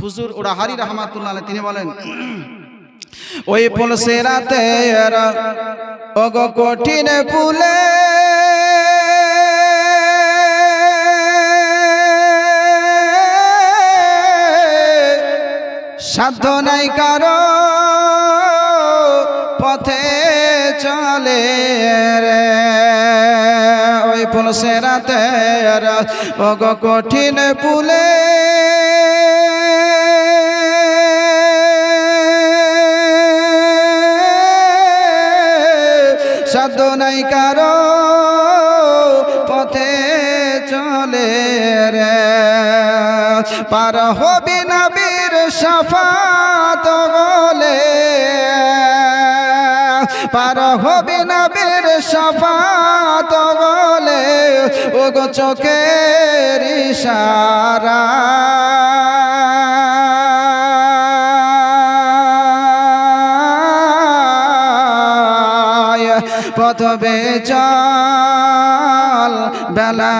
হুজুর ওরা হারি রহমাতুল্লাহ তিনি বলেন, ওই পুলসে রাতে ওগো কঠিন পুলে সাধ্য নাই কারও পথে চলে রে। ওই পুলসে রাতে ওগো কঠিন পুলে সাধ্য নাই কারও পথে চলে রে। পার হবি নবীর সফাত বলে পার হবি নবীর সফাত বলে ও গো চোখের ইশারা পথ বেচাল বেলা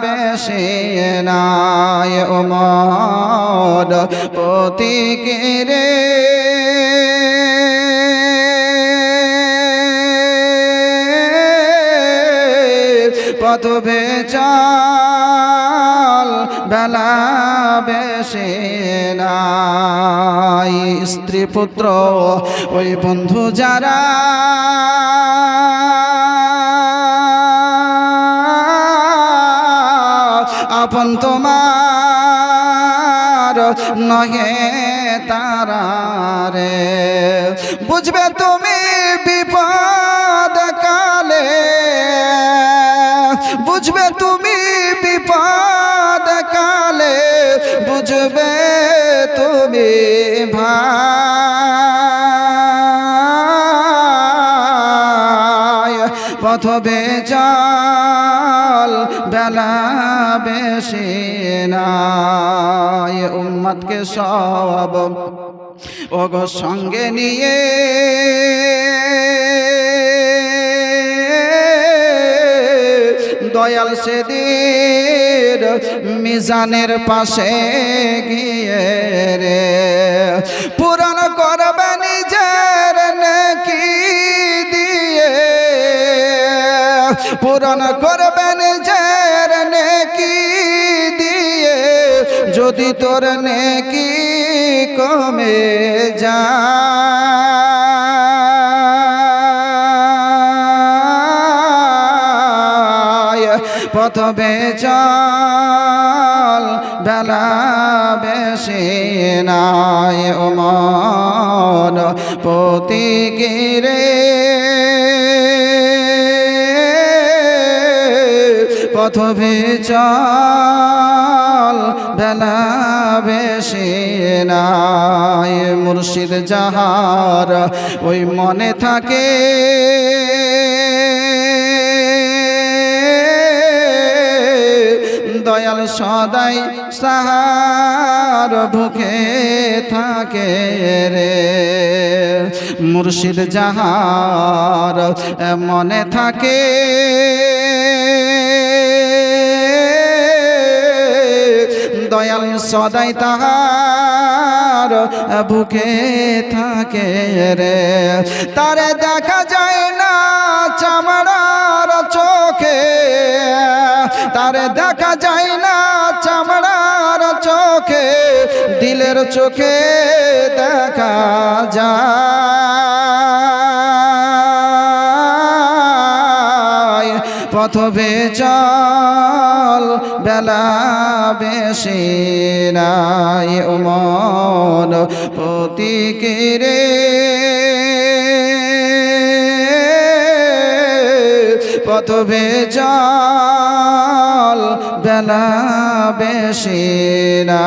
বেশি নাই কে পতিকিরে পথ বেচাল বেলা বেশি নাই। স্ত্রী পুত্র, ওই বন্ধু যারা আপন তোমার নহে তারা রে বুঝবে তুমি বুঝবে তুমি ভাই। পথ বেচাল বেলা বেশি নাই উম্মতকে সব ওগো সঙ্গে নিয়ে দয়াল সেদির মিজানের পাশে গিয়ে রে। পূরণ করবে নিজের নাকি দিয়ে। পূরণ করবে নিজের নেকি দিয়ে। যদি তোর নেকি কমে যায় পথ বেচাল বেলা বেশি নাই ওমন পতিকিরে পথ বেচাল বেলা বেশি নাই মুর্শিদ যাহার ওই মনে থাকে দয়াল সদাই সাহার ভুখে থাকে রে। মুর্শিদ যাহার মনে থাকে। দয়াল সদাই তাহার বুকে থাকে রে। তারে দেখা যায় না চামড়ার তারে দেখা যায় না চামড়ার চোখে, দিলের চোখে দেখা যায়। পথ বেচাল বেলা বেশি নাই উমন পতিকিরে পথ বেচাল বেলা বেশি না